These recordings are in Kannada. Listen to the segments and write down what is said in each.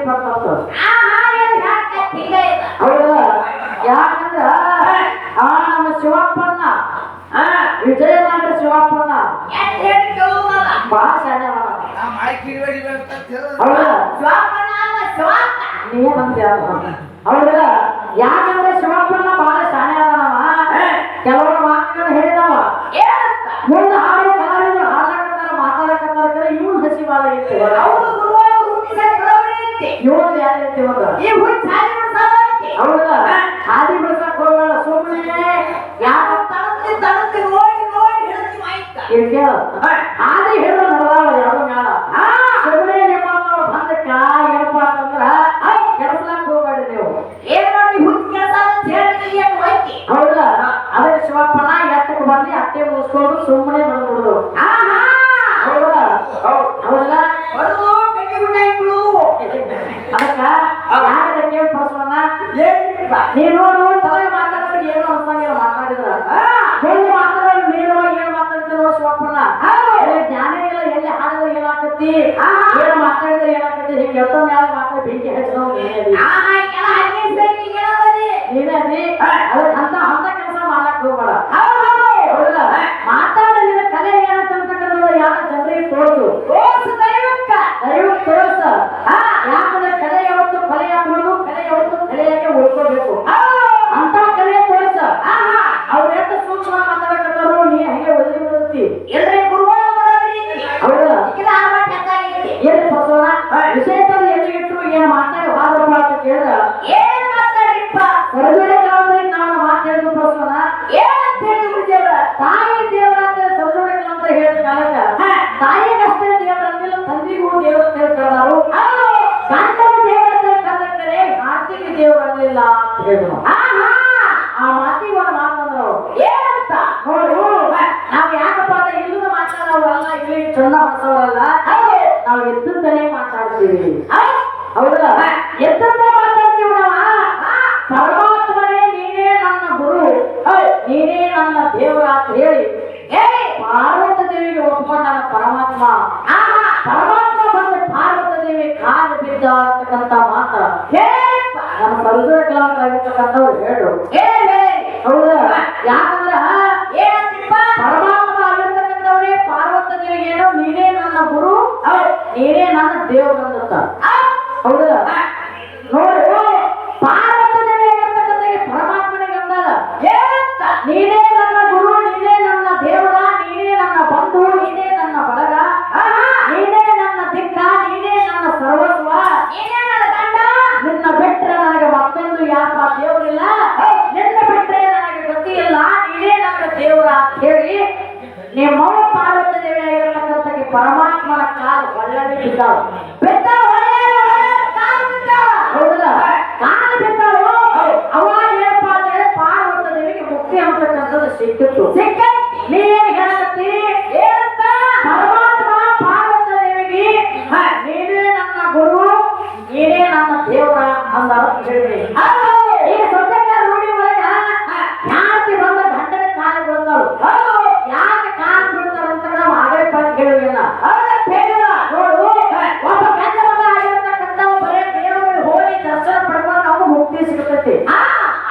ಹೆಂಗ್ ಬರ್ತಂತ ಯಾಕಂದ್ರ ಆ ನಮ್ಮ ಶಿವಪ್ಪನ ವಿಜಯನಾಟ ಶಿವಪ್ಪನ ಬಹಳ ಶಾನ್ಯ ಹೌದಾ? ನೀ ಅಂತ ಆದ್ರೆ ಹೇಳೋ ನರವಾಳ ಯಾರೋ ಮ್ಯಾಲ? ಶಬರಿ ನಿಮ್ಮವ್ರು ಬಂದ ಕಾಯಿ ಏನಪ್ಪ ಅಂತಂದ್ರ ಕೆಲಸಲಾಕ್ ಹೋಗ್ಬೇಡ್ರಿ ನೀವು. ಏನೋ ನೀವು ಕೆಲಸ ಹೌದಾ? ಅದೇ ಶಿವಪ್ಪನ ಎಟ್ಟಕ್ಕೆ ಬಂದು ಅಟ್ಟೆ ಮುಗಿಸ್ಕೊಂಡು ಸುಮ್ಮನೆ ಬಂದ್ಬಿಡುದು ಹೌದಾ? ಹೌದಾ. ಅದಕ್ಕ ಏನು ಮಾತಾಡಿದ್ರೆ ಏನಾಗ್ತದೆ ಹಿಂಗೆ ಎತ್ತ ಮ್ಯಾಲ ಮಾತ್ರ ಬೆಂಕಿ ಹಚ್ಚೋಗಿ ಅಂತ ಅಂತ ಕೆಲಸ ಮಾಡಕ್ ಹೋಗಬೇಡ. ಹೌದಲ್ಲ ಮಾತಾಡ ನಿನ್ನ ಕಲೆ ಏನಂತಕ್ಕಂಥದ್ದು ಯಾವ ಜನರಿಗೆ ತೋರಿಸು. ದೈವಕ್ಕ. ಯಾಕಂದ್ರೆ ಕಲೆ ಯಾವತ್ತು ಕಲೆ ಆಗ್ಬಿಡುದು ಕಲೆ ಯಾವತ್ತು ಕಲೆಯಾಗೆ ಅಂತ ಕಲೆ ತೋರಿಸ. ಅವ್ರ ಎಷ್ಟು ಸೂಕ್ಷ್ಮ ಮಾತಾಡಕತ್ತಾರು ನೀ ಹಂಗೆ ಒದರಿ ಬಿಡುತ್ತಿ. ಎಲ್ಲ tocando beberlo. ಈಗ ಸೊಂಟಕ್ಕೆ ರೂಢಿ ಯಾಕೆ ಬಂದ ಗಂಟನ ಕಾಲ ಬೀಳ್ತಾಳು? ಯಾಕೆ ಕಾಲ ಬೀಳ್ತಾರಂತ ನಾವು ಆಗಲೇ ಪಟ್ಟು ಕೇಳಿಲ್ಲ ನೋಡು ಒಬ್ಬ ದೇವರಿಗೆ ಹೋಗಿ ದರ್ಶನ ಪಡ್ಕೊಂಡು ನಾವು ಮುಕ್ತಿ ಸಿಗ್ತೈತಿ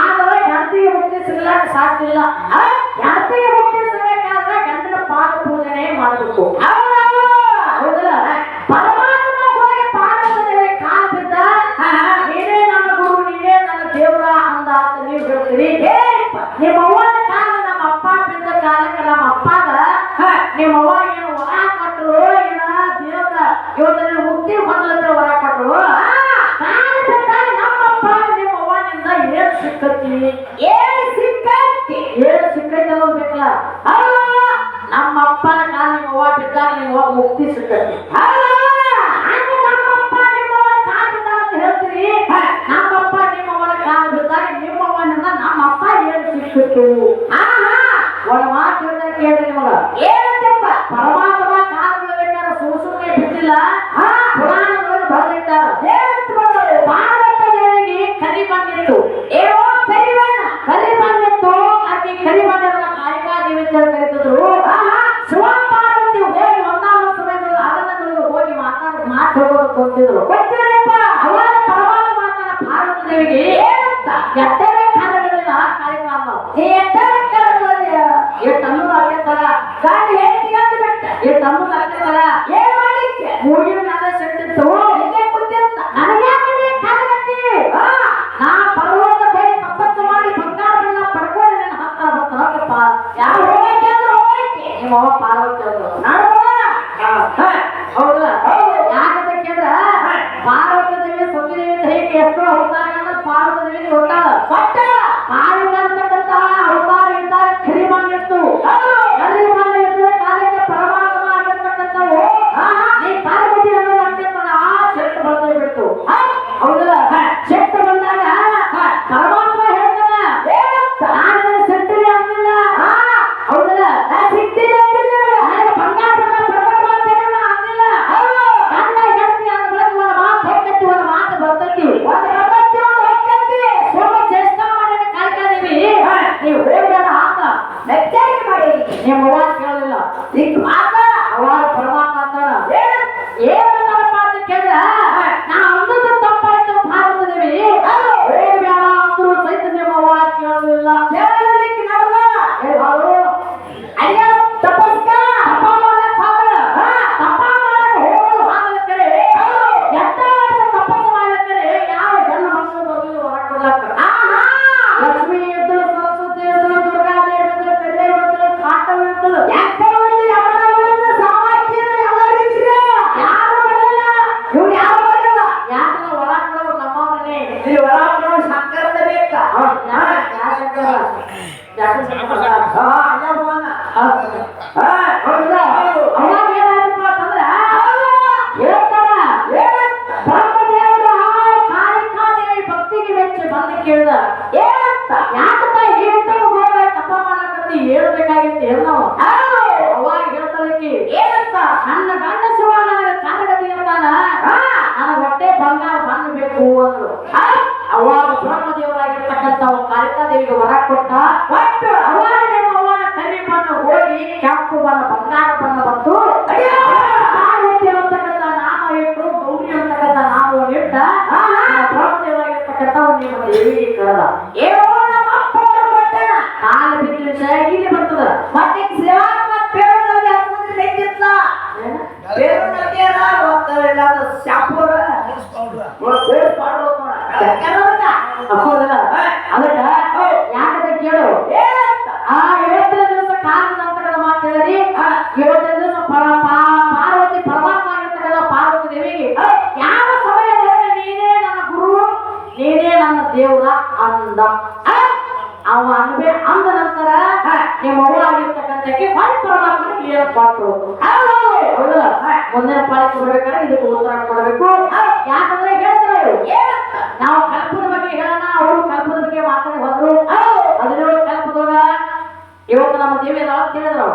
ಆದ್ರೆ ಗಂಟಿಗೆ ಮುಕ್ತಿ ಸಿಗ್ಲಾಕ ಸಾಧ್ಯ ಇಲ್ಲ. ನಿಮ್ಮ ಏನು ವರ ಕೊಟ್ಟರು ಏನ ದೇವ್ರ ಇವತ್ತು ನೀವು ಮುಕ್ತಿ ಹೊಂದಲಂತ ವರ ಕೊಟ್ಟರು ನಮ್ಮ ಅಪ್ಪ ನಿಮ್ಮ ಅವ್ವನಿಂದ ಏನು ಸಿಕ್ಕತ್ತಿ ಮೋಹ ಪಾರ್ವತ ಹೌದಾ? ಯಾಕಂತ ಕೇಳಿದ್ರ? ಪಾರ್ವತಿ ದೇವಿ ಸುಖಿ ದೇವಿ ಹೇಗೆ ಎಷ್ಟೋ ಹೋಗ್ತಾರೆ ಅಂದ್ರೆ ಪಾರ್ವತಿ ದೇವಿ ಹೊಟ್ಟಾಳ ನನ್ನ ಗಂಡ ಶಿವನ ಕಾರಣದಲ್ಲಿ ಇರ್ತಾನ ನನ್ನ ಹೊಟ್ಟೆ ಬಂಗಾರ ಬಂದು ಬೇಕು ಅಂದ್ರು. ಅವಾಗ ಬ್ರಹ್ಮದೇವರಾಗಿರ್ತಕ್ಕಂಥವು ಕಾಳಿಕಾದೇವಿಗೆ ವರ ಕೊಟ್ಟ. ಒಟ್ಟು ಅವಾಗ ನಿಮ್ಮ ಅವನ ಕರಿ ಬಂದು ಹೋಗಿ ಕೆಂಪು ಬಣ್ಣ, ಬಂಗಾರ ಬಣ್ಣ ಬಂತು ಪಾರ್ವತಿ ಅಂತಕ್ಕಂಥ ನಾಮ ಇಟ್ಟು, ಗೌರಿ ಅಂತಕ್ಕಂಥ ನಾಮವನ್ನು ಇಟ್ಟ. ಬ್ರಹ್ಮದೇವರಾಗಿರ್ತಕ್ಕಂಥವು ನಿಮ್ಮ ದೇವಿಗೆ ಕರೆದ ಏನೋ ನಮ್ಮ ಅಪ್ಪ ಕಾಲು ಬಿದ್ದು ಸರಿಗಿಲಿ ಬರ್ತದ. ಮತ್ತೆ ಸೇವಾ ಆದ ಶಾಪುರ ಬೇಸ್ ಮಾಡೋಣ ಅದಕ್ಕ ಯಾಕಂತ ಕೇಳೋ? ಆ ಏಳು ದಿವಸ ನಂತರ ನಂತರದ ಮಾತು ಹೇಳಿರಿ ದಿವಸ ಪಾರ್ವತಿ ಪರಮಾತ್ಮ ಆಗಿರ್ತಕ್ಕಂಥ ಪಾರ್ವತಿ ದೇವಿಗೆ ಯಾವ ಸಮಯದಲ್ಲಿ ನೀನೇ ನನ್ನ ಗುರು ನೀನೇ ನನ್ನ ದೇವರ ಅಂದ ಅವ ಅಂದ ನಂತರ ನಿಮ್ಮ ಅವ್ವ ಆಗಿರ್ತಕ್ಕಂಥಕ್ಕೆ ಹೊರ ಪರಮಾತ್ಮನಿಗೆ ಏನಪ್ಪ ಹೌದಲ್ಲ? ಒಂದರ ಪಾಲಿಗೆ ಕೊಡ್ಬೇಕಾದ್ರೆ ಇದಕ್ಕೆ ಉತ್ತರ ಕೊಡಬೇಕು. ಯಾಕಂದ್ರೆ ಹೇಳ್ತಾರೆ ನಾವು ಕಲ್ಪದ ಬಗ್ಗೆ ಹೇಳೋಣ ಅವರು ಕಲ್ಪದ ಬಗ್ಗೆ ಮಾತಾಡಿ ಹೋದ್ರು. ಹದಿನೇಳು ಕಲ್ಪದೊಳಗ ಇವತ್ತು ನಮ್ಮ ದೇವಿ ಕೇಳಿದ್ರು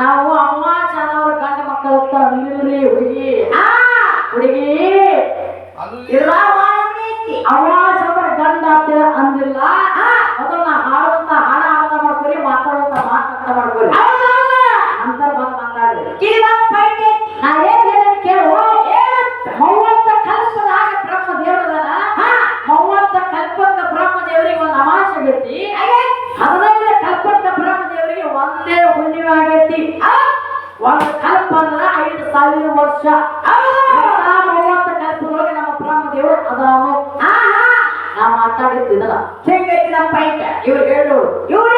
ನಾವು ಅಮ್ಮ ಚೆನ್ನವ್ರ ಗಂಡ ಮಕ್ಕಳ ಹುಡುಗಿ ಹುಡುಗಿ. ಇಲ್ಲ ನಾ ಮಾತಾಡಿದ್ದಿದಲ್ಲ ಇವ್ರು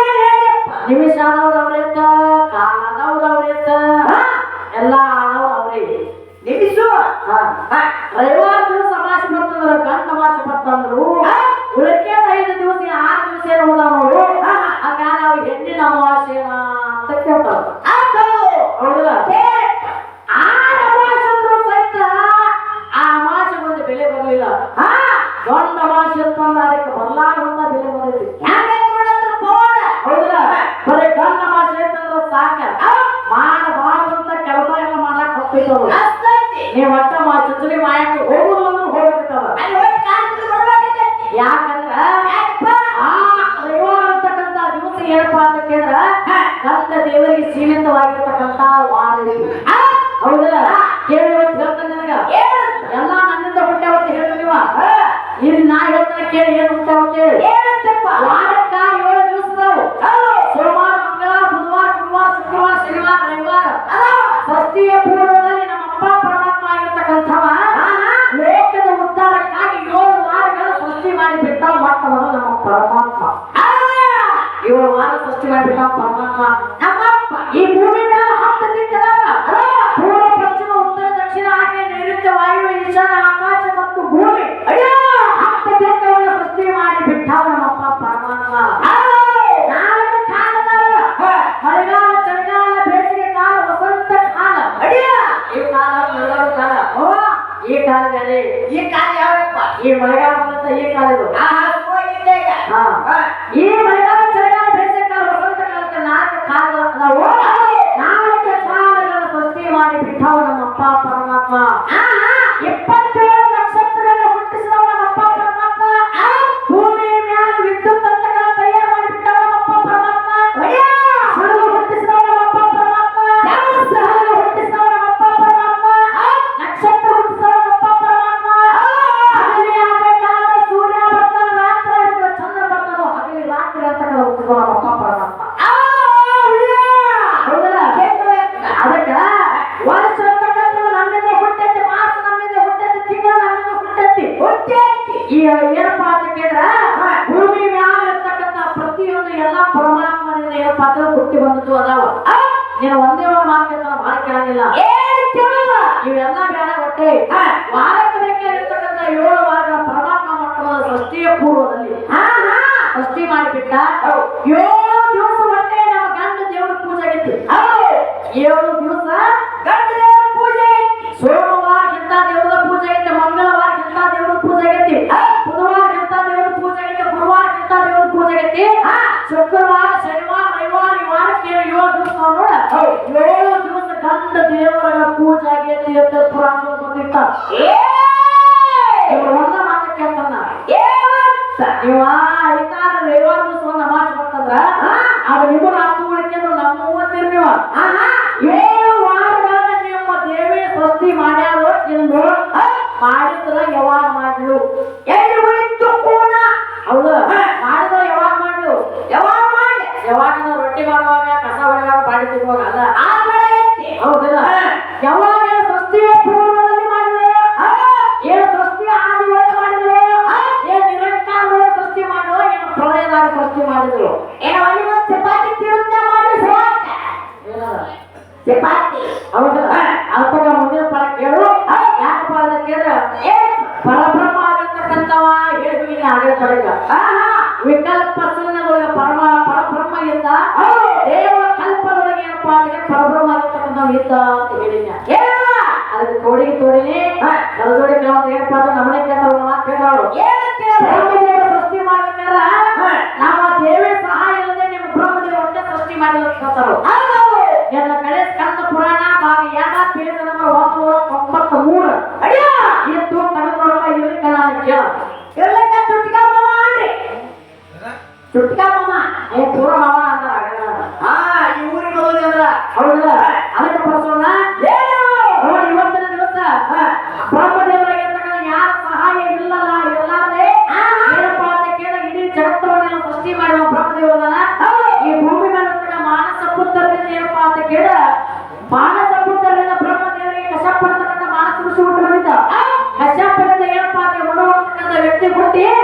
ನಿಮಿಷ ಆದವ್ರು ಅವ್ರೇತ ಕಾಲ ಎಲ್ಲ ಆದವ್ರು ನಿಮಿಷು. ರವಿವಾರ ದಿವಸ ಅಮಾಸಿ ಬರ್ತಂದ್ರ ಗಂಡ ಬರ್ತಂದ್ರು. ಉಳಕೆ ಐದು ದಿವಸ ಆರು ದಿವಸ ಏನು ಹೋದವ್ರು అద్భుతం మేము అంతా మా చుట్టూ మా యొక్క వచ్చి వాడు తప్ప నమ్మప్ప ఈ భూమి ಏನಪ್ಪಾ ಅಂತ ಕೇಳಿದ್ರ ಭೂಮಿ ಮ್ಯಾಲ ಇರ್ತಕ್ಕಂತ ಪ್ರತಿಯೊಂದು ಎಲ್ಲ ಪರಮಾತ್ಮನಿಂದ ಏನಪ್ಪಾ ಅಂದ್ರೆ ಹುಟ್ಟಿ ಬಂದದ್ದು ಅದಾವ. ನೀನು ಒಂದೇ ಒಂದು ಮಾತು ಕೇಳ್ತಾನ ಭಾಳ ಕೇಳಂಗಿಲ್ಲ. ಇವೆಲ್ಲ ಬೇಡ ಹೊಟ್ಟೆ. ವಾರಕ್ಕೆ ಬೇಕಾಗಿರ್ತಕ್ಕಂತ ಏಳು ವಾರ ಪರಮಾತ್ಮ ಮಟ್ಟದ ಸೃಷ್ಟಿಯ ಪೂರ್ವದಲ್ಲಿ. ಸೃಷ್ಟಿ ಮಾಡಿಬಿಟ್ಟ ಏಳು ದಿವಸ ಹೊಟ್ಟೆ ನಮ್ಮ ಗಂಡ ದೇವ್ರ ಪೂಜೆ ಆಗಿತ್ತು ಏಳು ಕೂಜ್ ಆಗ್ಯದ ಎದ್ದ ಪುರಾಣಗಳು ಬಂದಿರ್ತಾವ. ಇವ್ರು ಒಂದ ಮಾತಕ್ಕೆ ಅಂತ ಇವ ಮಾಡಿದ್ರು ಎಲ್ಲ ಕಡೆ ಸ್ಕಂದ ಪುರಾಣ ಭಾಗ ಯಾರ ನಂಬರ್ ಒಂದು ನೂರ ತೊಂಬತ್ತ ಮೂರು. ಅಡಿಯ ಎತ್ತು ತಡೆದೊಳಗ ಇರ್ಲಿಕ್ಕ ಮಾಮ ಮಾಡ್ರಿ ಮಾಮ ಏ ಪೂರ ಮಾಮ அப்படியே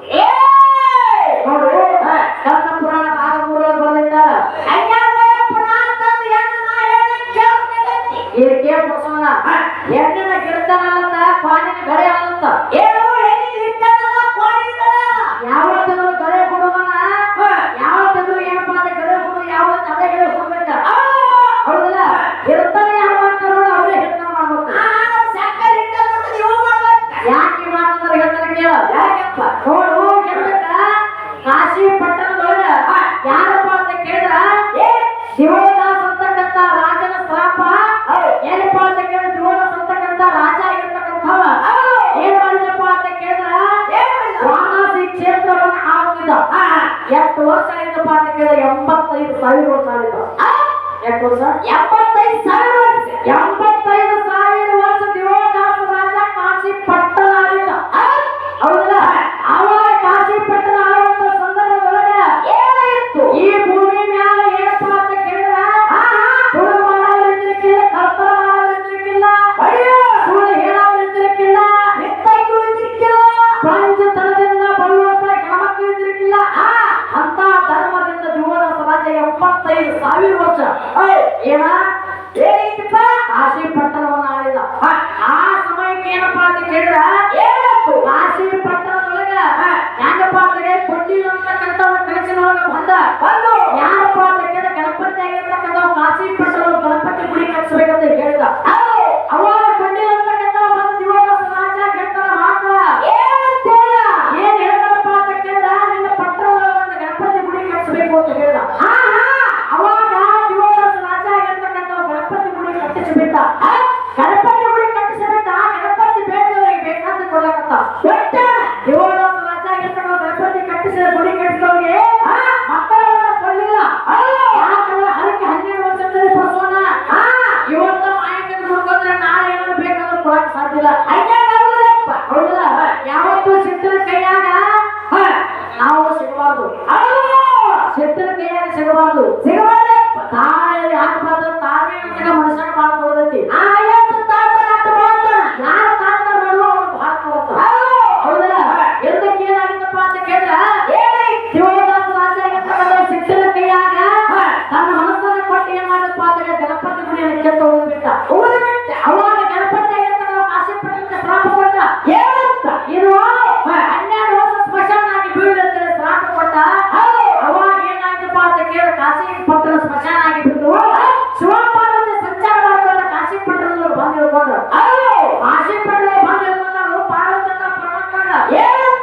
Yeah. ಸಾವಿರ ಕಾಲಿಕ ಎಷ್ಟು ವರ್ಷ ಎಪ್ಪತ್ತೈದು ಸಾವಿರ.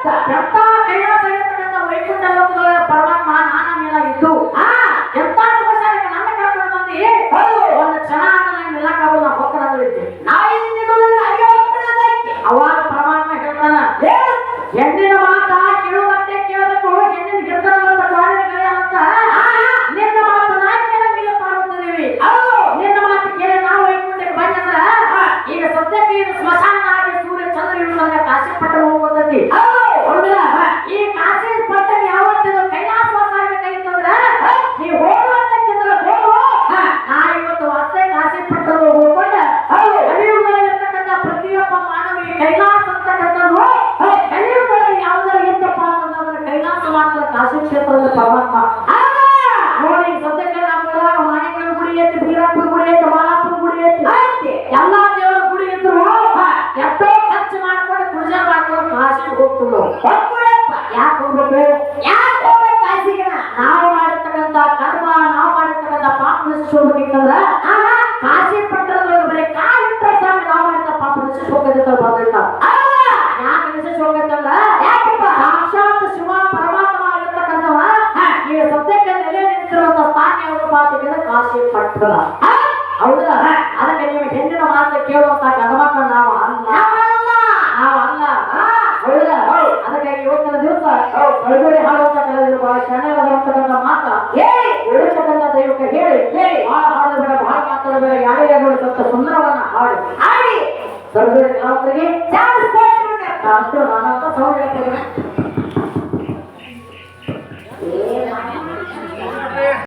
Tá, tá, tá. ಹೋಗ್ಬೇಕಂದ್ರ? ಆಗ ಕಾಸಿ ಪಟ್ಟಣದೊಳಗೆ ಬರೀ ಕಾಲಿಟ್ಟ ಸಾಕು ನಾವು ಮಾಡಿದ ಪಾಪ ವಿಶೇಷ ಹೋಗಿರ್ತಾವ ಬಂದಿರ್ತಾವ. ಯಾಕೆ ವಿಶೇಷ ಹೋಗತ್ತಲ್ಲ ಯಾಕಪ್ಪ? ಸಾಕ್ಷಾತ್ ಶಿವ ಪರಮಾತ್ಮ ಆಗಿರ್ತಕ್ಕಂಥವ ಈ ಸದ್ಯಕ್ಕೆ ನೆಲೆ ನಿಂತಿರುವಂತ ಸ್ಥಾನ ಯಾವುದು ಪಾತ್ರ ಕಾಶಿ ಪಟ್ಟಣ. ಹೌದಲ್ಲ ಅದಕ್ಕೆ ನೀವು ಹೆಣ್ಣಿನ ಮಾತು ಕೇಳುವಂತ ಗಣಮಕ್ಕಳು ನಾವು ಅಲ್ಲ. ನಾವು ಅಲ್ಲ. ಹೌದಲ್ಲ ಅದಕ್ಕಾಗಿ ಇವತ್ತಿನ ದಿವಸ ಕಳಗೋಡಿ ಹಾಡುವಂತ ಕಳೆದಿರುವ ಶರಣ ಮಾತ. ಏ ಇಳಿಸಬಲ್ಲ ದೈವಕ್ಕೆ ಹೇಳಿ ಹೇಳಿ. ಆ ಹಾಡು ಬೇಡ ಭಾಗವತನ ಬೇಡ ಯಾರೇ ಆಗಲು ಸ್ವಲ್ಪ ಸುಂದರವನ್ನ ಹಾಡು. ಹಾಡಿ. ಸರ್ವೇ ಚಾನ್ಸ್ ಕೊಟ್ಟು ಅಷ್ಟು ನಾನಂತ ಸೌಂಡ್